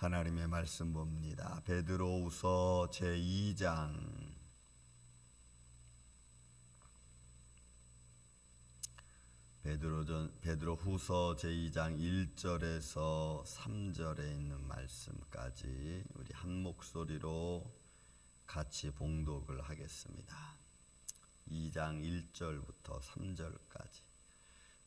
하나님의 말씀 봅니다. 베드로후서 제2장 베드로전 베드로후서 제2장 1절에서 3절에 있는 말씀까지 우리 한 목소리로 같이 봉독을 하겠습니다. 2장 1절부터 3절까지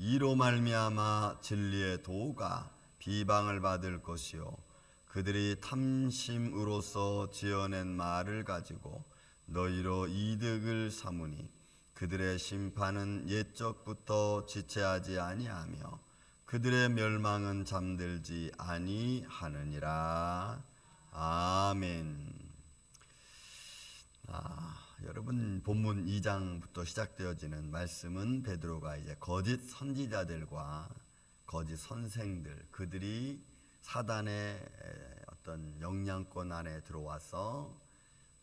이로 말미암아 진리의 도가 비방을 받을 것이요 그들이 탐심으로써 지어낸 말을 가지고 너희로 이득을 삼으니 그들의 심판은 옛적부터 지체하지 아니하며 그들의 멸망은 잠들지 아니하느니라 아멘. 아, 여러분 본문 2장부터 시작되어지는 말씀은 베드로가 이제 거짓 선지자들과 거짓 선생들 그들이 사단의 에, 어떤 영향권 안에 들어와서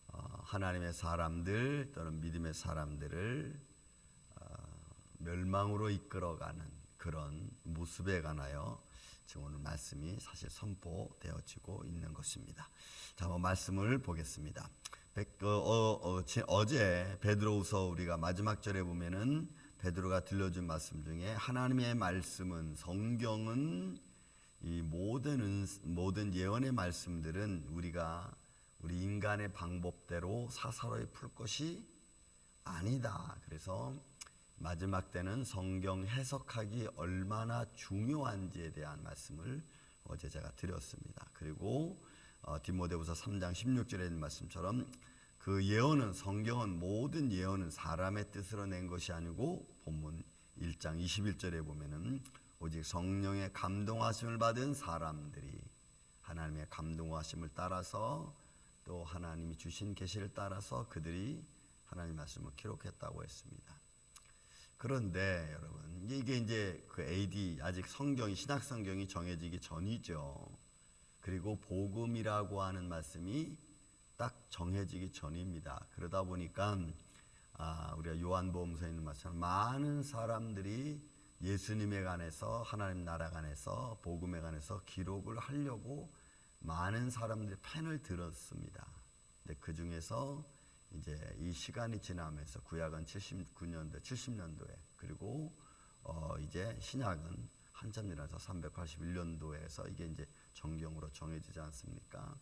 어, 하나님의 사람들 또는 믿음의 사람들을 어, 멸망으로 이끌어가는 그런 모습에 관하여 지금 오늘 말씀이 사실 선포되어지고 있는 것입니다. 자, 한번 말씀을 보겠습니다. 백- 어, 어, 어 제 베드로후서 우리가 마지막 절에 보면은 베드로가 들려준 말씀 중에 하나님의 말씀은 성경은 이 모든 은- 모든 예언의 말씀들은 우리가 우리 인간의 방법대로 사사로이 풀 것이 아니다. 그래서 마지막 때는 성경 해석하기 얼마나 중요한지에 대한 말씀을 어제 제가 드렸습니다. 그리고 어, 디모데후서 3장 16절에 있는 말씀처럼 그 예언은 성경은 모든 예언은 사람의 뜻으로 낸 것이 아니고 본문 1장 21절에 보면은 오직 성령의 감동하심을 받은 사람들이 하나님의 감동하심을 따라서 또 하나님이 주신 계시를 따라서 그들이 하나님 말씀을 기록했다고 했습니다. 그런데 여러분 이게 이제 그 AD 아직 성경이 신약 성경이 정해지기 전이죠. 그리고 복음이라고 하는 말씀이 딱 정해지기 전입니다. 그러다 보니까 아, 우리가 요한복음서에 있는 말씀 많은 사람들이 예수님에 관해서 하나님 나라 관해서 복음에 관해서 기록을 하려고 많은 사람들이 펜을 들었습니다. 근데 그 중에서 이제 이 시간이 지나면서 구약은 79년도, 70년도에 그리고 어 이제 신약은 한참 지나서 381년도에서 이게 이제 정경으로 정해지지 않습니까?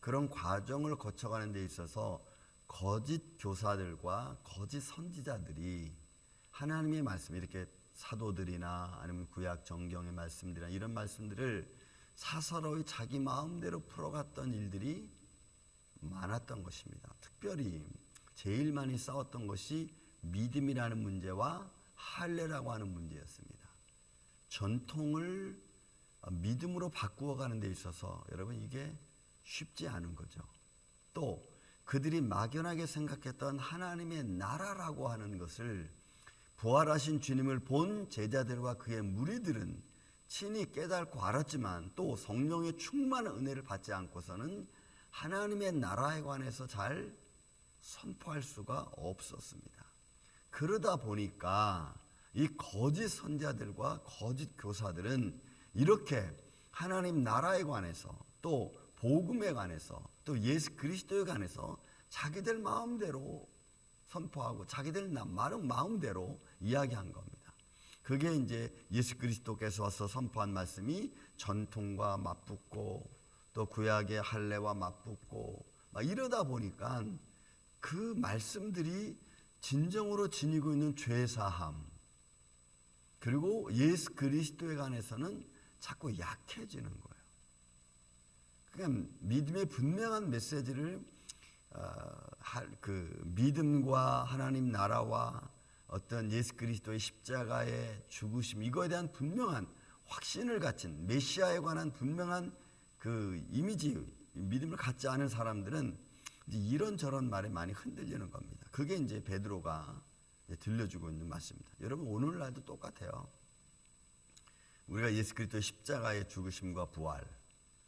그런 과정을 거쳐가는 데 있어서 거짓 교사들과 거짓 선지자들이 하나님의 말씀 이렇게 사도들이나 아니면 구약 정경의 말씀들이나 이런 말씀들을 사사로이 자기 마음대로 풀어갔던 일들이 많았던 것입니다. 특별히 제일 많이 싸웠던 것이 믿음이라는 문제와 할례라고 하는 문제였습니다. 전통을 믿음으로 바꾸어 가는 데 있어서 여러분 이게 쉽지 않은 거죠. 또 그들이 막연하게 생각했던 하나님의 나라라고 하는 것을 부활하신 주님을 본 제자들과 그의 무리들은 친히 깨닫고 알았지만 또 성령의 충만한 은혜를 받지 않고서는 하나님의 나라에 관해서 잘 선포할 수가 없었습니다. 그러다 보니까 이 거짓 선자들과 거짓 교사들은 이렇게 하나님 나라에 관해서 또 복음에 관해서 또 예수 그리스도에 관해서 자기들 마음대로 선포하고 자기들 말은 마음대로 이야기한 겁니다. 그게 이제 예수 그리스도께서 와서 선포한 말씀이 전통과 맞붙고 또 구약의 할례와 맞붙고 막 이러다 보니까 그 말씀들이 진정으로 지니고 있는 죄 사함 그리고 예수 그리스도에 관해서는 자꾸 약해지는 거예요. 그냥 믿음의 분명한 메시지를 어, 할, 그 믿음과 하나님 나라와 어떤 예수 그리스도의 십자가의 죽으심 이거에 대한 분명한 확신을 가진 메시아에 관한 분명한 그 이미지 믿음을 갖지 않은 사람들은 이런 저런 말에 많이 흔들리는 겁니다. 그게 이제 베드로가 이제 들려주고 있는 말씀입니다. 여러분 오늘날도 똑같아요. 우리가 예수 그리스도의 십자가의 죽으심과 부활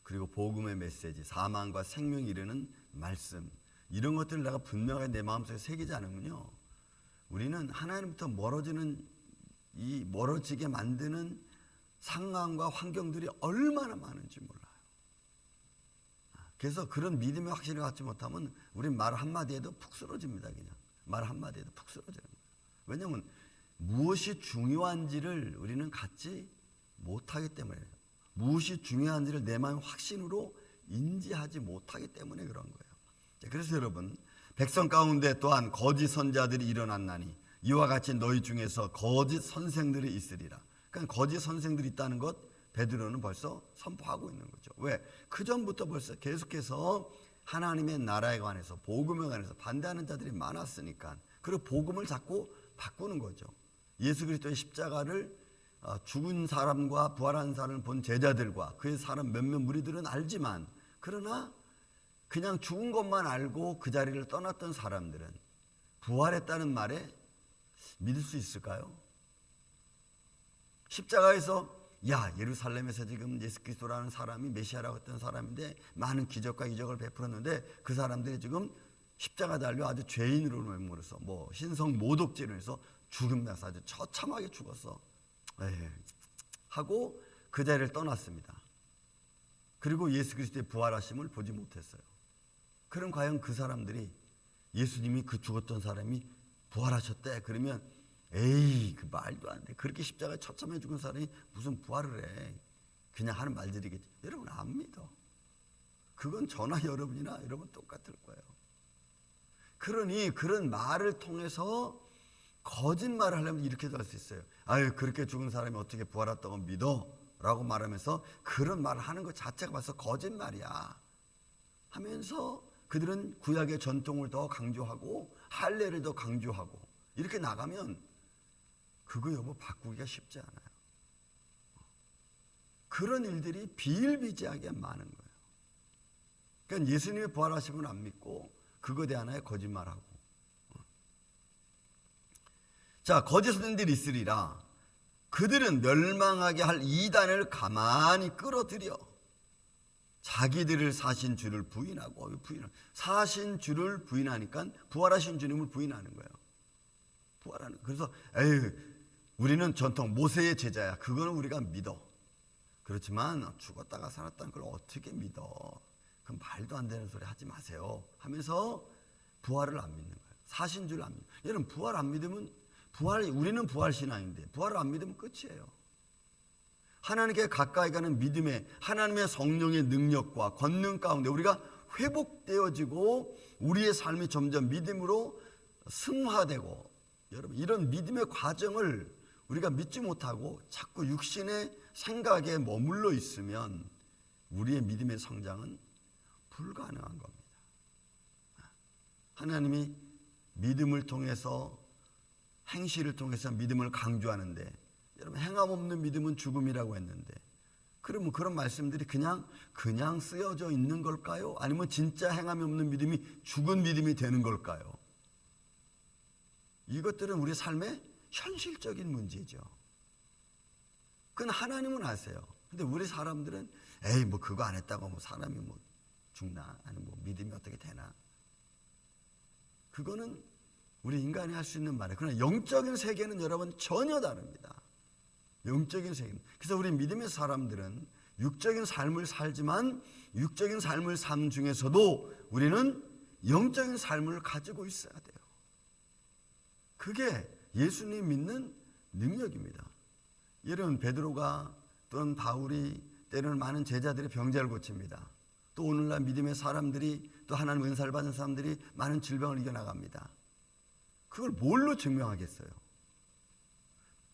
그리고 복음의 메시지 사망과 생명 이르는 말씀 이런 것들을 내가 분명하게 내 마음속에 새기지 않으면요 우리는 하나님부터 멀어지는 이 멀어지게 만드는 상황과 환경들이 얼마나 많은지 몰라요. 그래서 그런 믿음의 확신을 갖지 못하면 우리 말 한마디에도 푹 쓰러집니다. 그냥 말 한마디에도 푹 쓰러져요. 왜냐하면 무엇이 중요한지를 우리는 갖지 못하기 때문에 무엇이 중요한지를 내 마음 확신으로 인지하지 못하기 때문에 그런 거예요. 자, 그래서 여러분 백성 가운데 또한 거짓 선자들이 일어났나니 이와 같이 너희 중에서 거짓 선생들이 있으리라. 그러니까 거짓 선생들이 있다는 것 베드로는 벌써 선포하고 있는 거죠. 왜? 그 전부터 벌써 계속해서 하나님의 나라에 관해서 복음에 관해서 반대하는 자들이 많았으니까 그리고 복음을 자꾸 바꾸는 거죠. 예수 그리스도의 십자가를 어, 죽은 사람과 부활한 사람을 본 제자들과 그의 사람 몇몇 무리들은 알지만 그러나 그냥 죽은 것만 알고 그 자리를 떠났던 사람들은 부활했다는 말에 믿을 수 있을까요? 십자가에서 야 예루살렘에서 지금 예수 그리스도라는 사람이 메시아라고 했던 사람인데 많은 기적과 이적을 베풀었는데 그 사람들이 지금 십자가 달려 아주 죄인으로 맹물어서 뭐 신성 모독죄로 해서 죽음 나서 아주 처참하게 죽었어. 에이, 하고 그 자리를 떠났습니다. 그리고 예수 그리스도의 부활하심을 보지 못했어요. 그럼 과연 그 사람들이 예수님이 그 죽었던 사람이 부활하셨대. 그러면 에이 그 말도 안 돼. 그렇게 십자가에 처참해 죽은 사람이 무슨 부활을 해. 그냥 하는 말들이겠지. 여러분 안 믿어. 그건 저나 여러분이나 여러분 똑같을 거예요. 그러니 그런 말을 통해서 거짓말을 하려면 이렇게도 할 수 있어요. 아유 그렇게 죽은 사람이 어떻게 부활했다고 믿어? 라고 말하면서 그런 말을 하는 것 자체가 벌써 거짓말이야. 하면서 그들은 구약의 전통을 더 강조하고 할례를 더 강조하고 이렇게 나가면 그거 여보 바꾸기가 쉽지 않아요. 그런 일들이 비일비재하게 많은 거예요. 그러니까 예수님의 부활하심을 안 믿고 그거 대하나에 거짓말하고. 자, 거짓 선생들이 있으리라. 그들은 멸망하게 할 이단을 가만히 끌어들여 자기들을 사신 주를 부인하고 부인 사신 주를 부인하니까 부활하신 주님을 부인하는 거예요. 부활하는. 그래서 에휴 우리는 전통 모세의 제자야. 그거는 우리가 믿어. 그렇지만 죽었다가 살았다는 걸 어떻게 믿어? 그럼 말도 안 되는 소리 하지 마세요. 하면서 부활을 안 믿는 거예요. 사신 줄 안 믿는. 여러분 부활 안 믿으면 부활 우리는 부활 신앙인데 부활을 안 믿으면 끝이에요. 하나님께 가까이 가는 믿음의 하나님의 성령의 능력과 권능 가운데 우리가 회복되어지고 우리의 삶이 점점 믿음으로 승화되고 여러분 이런 믿음의 과정을 우리가 믿지 못하고 자꾸 육신의 생각에 머물러 있으면 우리의 믿음의 성장은 불가능한 겁니다. 하나님이 믿음을 통해서 행실을 통해서 믿음을 강조하는데 여러분 행함 없는 믿음은 죽음이라고 했는데 그러면 그런 말씀들이 그냥 그냥 쓰여져 있는 걸까요? 아니면 진짜 행함이 없는 믿음이 죽은 믿음이 되는 걸까요? 이것들은 우리 삶의 현실적인 문제죠. 그건 하나님은 아세요. 근데 우리 사람들은 에이 뭐 그거 안 했다고 뭐 사람이 뭐 죽나 아니 뭐 믿음이 어떻게 되나 그거는 우리 인간이 할 수 있는 말이에요. 그러나 영적인 세계는 여러분 전혀 다릅니다. 영적인 세계. 그래서 우리 믿음의 사람들은 육적인 삶을 살지만 육적인 삶을 삶 중에서도 우리는 영적인 삶을 가지고 있어야 돼요. 그게 예수님 믿는 능력입니다. 여러분 베드로가 또는 바울이 때로는 많은 제자들의 병자를 고칩니다. 또 오늘날 믿음의 사람들이 또 하나님 은사를 받은 사람들이 많은 질병을 이겨나갑니다. 그걸 뭘로 증명하겠어요?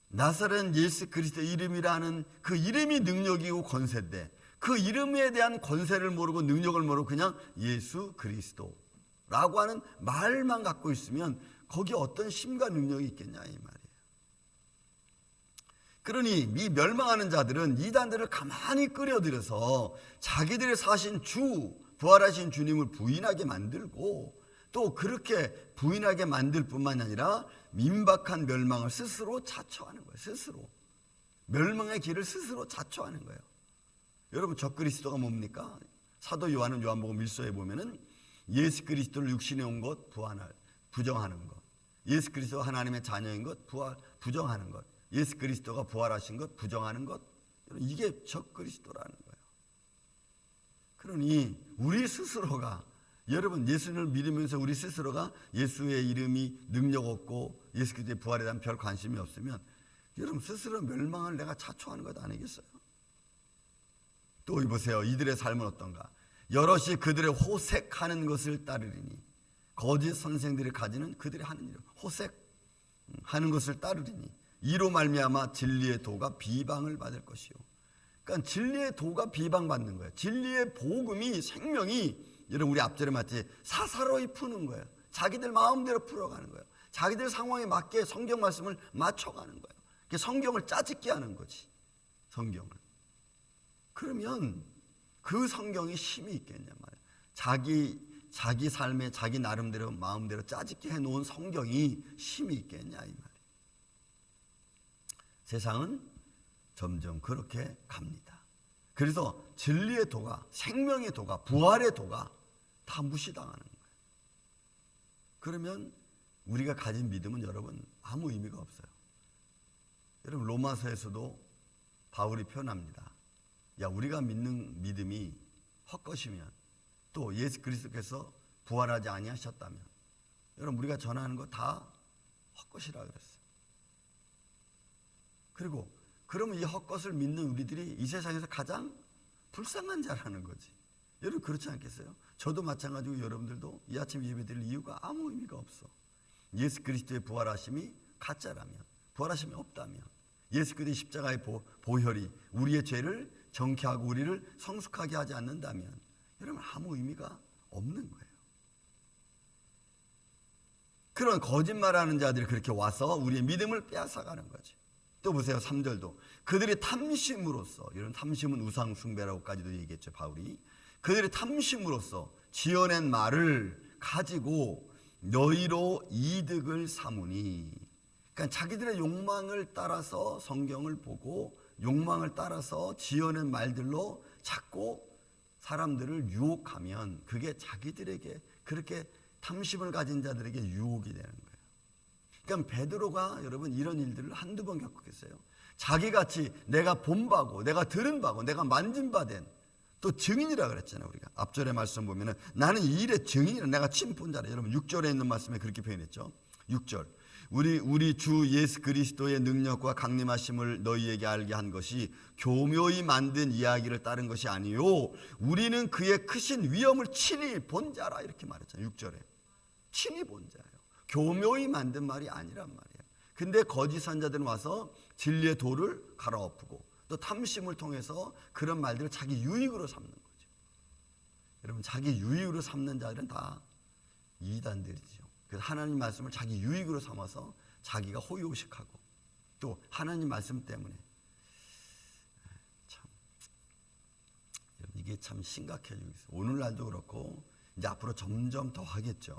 나사렛 예수 그리스도 이름이라는 그 이름이 능력이고 권세인데 그 이름에 대한 권세를 모르고 능력을 모르고 그냥 예수 그리스도라고 하는 말만 갖고 있으면 거기 어떤 힘과 능력이 있겠냐 이 말이에요. 그러니 이 멸망하는 자들은 이단들을 가만히 끌어들여서 자기들의 사신 주 부활하신 주님을 부인하게 만들고 또 그렇게 부인하게 만들 뿐만 아니라 민박한 멸망을 스스로 자초하는 거예요. 스스로. 멸망의 길을 스스로 자초하는 거예요. 여러분 저 그리스도가 뭡니까? 사도 요한은 요한복음 1서에 보면은 예수 그리스도를 육신에 온 것 부활할 부정하는 것. 예수 그리스도가 하나님의 자녀인 것 부활 부정하는 것. 예수 그리스도가 부활하신 것 부정하는 것. 이게 저 그리스도라는 거예요. 그러니 우리 스스로가 여러분 예수를 믿으면서 우리 스스로가 예수의 이름이 능력 없고 예수 그리스도의 부활에 대한 별 관심이 없으면 여러분 스스로 멸망을 내가 자초하는 것 아니겠어요? 또 보세요. 이들의 삶은 어떤가? 여럿이 그들의 호색하는 것을 따르리니 거짓 선생들이 가지는 그들이 하는 일 호색 음, 하는 것을 따르리니 이로 말미암아 진리의 도가 비방을 받을 것이요. 그러니까 진리의 도가 비방받는 거예요. 진리의 복음이 생명이 여러분 우리 앞절에 맞지 사사로이 푸는 거예요. 자기들 마음대로 풀어가는 거예요. 자기들 상황에 맞게 성경 말씀을 맞춰가는 거예요. 성경을 짜집게 하는 거지. 성경을. 그러면 그 성경이 힘이 있겠냐 말이에요. 자기 자기 삶에 자기 나름대로 마음대로 짜집게 해놓은 성경이 힘이 있겠냐 이 말이에요. 세상은 점점 그렇게 갑니다. 그래서 진리의 도가 생명의 도가 부활의 도가 다 무시당하는 거예요. 그러면 우리가 가진 믿음은 여러분 아무 의미가 없어요. 여러분 로마서에서도 바울이 표현합니다. 야 우리가 믿는 믿음이 헛것이면 또 예수 그리스도께서 부활하지 아니하셨다면 여러분 우리가 전하는 거 다 헛것이라 그랬어요. 그리고 그러면 이 헛것을 믿는 우리들이 이 세상에서 가장 불쌍한 자라는 거지. 여러분 그렇지 않겠어요? 저도 마찬가지고 여러분들도 이 아침 예배 드릴 이유가 아무 의미가 없어. 예수 그리스도의 부활하심이 가짜라면, 부활하심이 없다면, 예수 그리스도의 십자가의 보, 보혈이 우리의 죄를 정케하고 우리를 성숙하게 하지 않는다면, 여러분 아무 의미가 없는 거예요. 그런 거짓말하는 자들이 그렇게 와서 우리의 믿음을 빼앗아가는 거지. 또 보세요. 3절도. 그들이 탐심으로써, 이런 탐심은 우상숭배라고까지도 얘기했죠. 바울이. 그들이 탐심으로써 지어낸 말을 가지고 너희로 이득을 삼으니. 그러니까 자기들의 욕망을 따라서 성경을 보고 욕망을 따라서 지어낸 말들로 자꾸 사람들을 유혹하면 그게 자기들에게 그렇게 탐심을 가진 자들에게 유혹이 되는 거예요. 그러니까 베드로가 여러분 이런 일들을 한두 번 겪었겠어요. 자기같이 내가 본 바고 내가 들은 바고 내가 만진 바 된 또 증인이라 그랬잖아요. 우리가 앞절의 말씀 보면은 나는 이 일의 증인이라 내가 친본 자라. 여러분 6절에 있는 말씀에 그렇게 표현했죠. 6절. 우리 우리 주 예수 그리스도의 능력과 강림하심을 너희에게 알게 한 것이 교묘히 만든 이야기를 따른 것이 아니요 우리는 그의 크신 위엄을 친히 본 자라 이렇게 말했잖아요. 6절에. 친히 본 자예요. 교묘히 만든 말이 아니란 말이에요. 근데 거짓 선자들은 와서 진리의 도를 갈아엎고 또 탐심을 통해서 그런 말들을 자기 유익으로 삼는 거죠. 여러분 자기 유익으로 삼는 자들은 다 이단들이죠. 그래서 하나님 말씀을 자기 유익으로 삼아서 자기가 호의호식하고 또 하나님 말씀 때문에 참 이게 참 심각해지고 있어요. 오늘날도 그렇고 이제 앞으로 점점 더 하겠죠.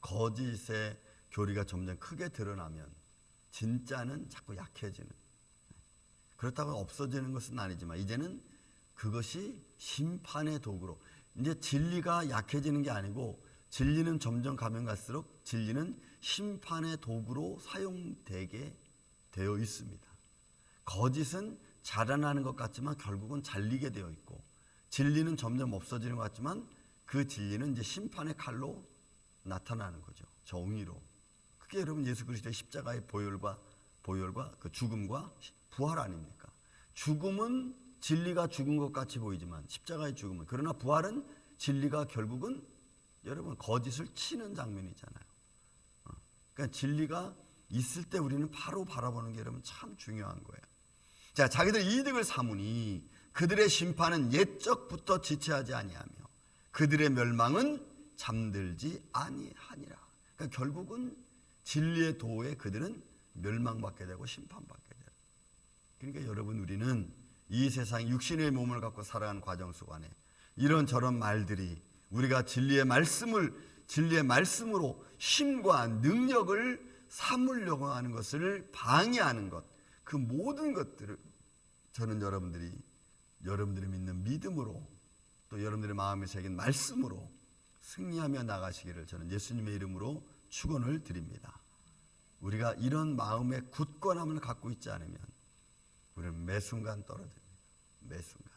거짓의 교리가 점점 크게 드러나면 진짜는 자꾸 약해지는. 그렇다고 없어지는 것은 아니지만 이제는 그것이 심판의 도구로 이제 진리가 약해지는 게 아니고 진리는 점점 가면 갈수록 진리는 심판의 도구로 사용되게 되어 있습니다. 거짓은 자라나는 것 같지만 결국은 잘리게 되어 있고 진리는 점점 없어지는 것 같지만 그 진리는 이제 심판의 칼로 나타나는 거죠. 정의로. 그게 여러분 예수 그리스도의 십자가의 보혈과 보혈과 그 죽음과 부활 아닙니까? 죽음은 진리가 죽은 것 같이 보이지만 십자가의 죽음은 그러나 부활은 진리가 결국은 여러분 거짓을 치는 장면이잖아요. 어. 그러니까 진리가 있을 때 우리는 바로 바라보는 게 여러분 참 중요한 거예요. 자, 자기들 이득을 삼으니 그들의 심판은 옛적부터 지체하지 아니하며 그들의 멸망은 잠들지 아니하니라. 그러니까 결국은 진리의 도에 그들은 멸망받게 되고 심판받게. 그러니까 여러분 우리는 이 세상 육신의 몸을 갖고 살아가는 과정 속 안에 이런 저런 말들이 우리가 진리의 말씀을 진리의 말씀으로 힘과 능력을 삼으려고 하는 것을 방해하는 것, 그 모든 것들을 저는 여러분들이 여러분들이 믿는 믿음으로 또 여러분들의 마음에 새긴 말씀으로 승리하며 나가시기를 저는 예수님의 이름으로 축원을 드립니다. 우리가 이런 마음의 굳건함을 갖고 있지 않으면 우리는 매 순간 떨어집니다. 매 순간.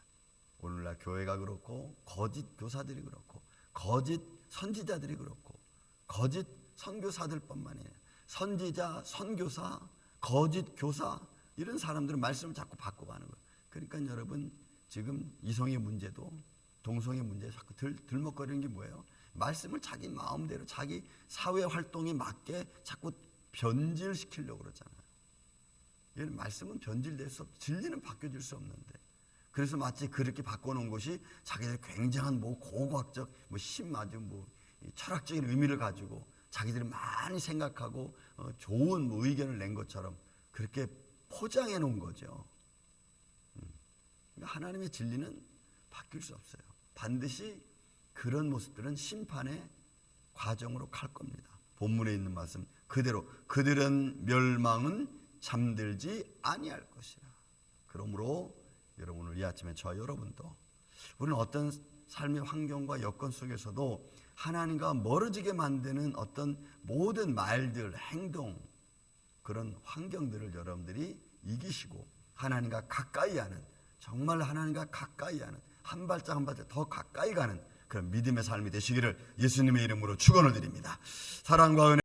오늘날 교회가 그렇고 거짓 교사들이 그렇고 거짓 선지자들이 그렇고 거짓 선교사들뿐만 아니라 선지자, 선교사, 거짓 교사 이런 사람들은 말씀을 자꾸 바꿔가는 거예요. 그러니까 여러분 지금 이성의 문제도 동성의 문제 자꾸 들, 들먹거리는 게 뭐예요? 말씀을 자기 마음대로 자기 사회 활동에 맞게 자꾸 변질시키려고 그러잖아요. 말씀은 변질될 수 없, 진리는 바뀌어질 수 없는데. 그래서 마치 그렇게 바꿔놓은 것이 자기들 굉장한 뭐 고고학적 뭐힘 아주 뭐 철학적인 의미를 가지고 자기들이 많이 생각하고 어, 좋은 뭐 의견을 낸 것처럼 그렇게 포장해 놓은 거죠. 음. 그러니까 하나님의 진리는 바뀔 수 없어요. 반드시 그런 모습들은 심판의 과정으로 갈 겁니다. 본문에 있는 말씀 그대로 그들은 멸망은 잠들지 아니할 것이라. 그러므로 여러분 오늘 이 아침에 저 여러분도 우리는 어떤 삶의 환경과 여건 속에서도 하나님과 멀어지게 만드는 어떤 모든 말들, 행동 그런 환경들을 여러분들이 이기시고 하나님과 가까이 하는 정말 하나님과 가까이 하는 한 발짝 한 발짝 더 가까이 가는 그런 믿음의 삶이 되시기를 예수님의 이름으로 축원을 드립니다. 사랑과 은혜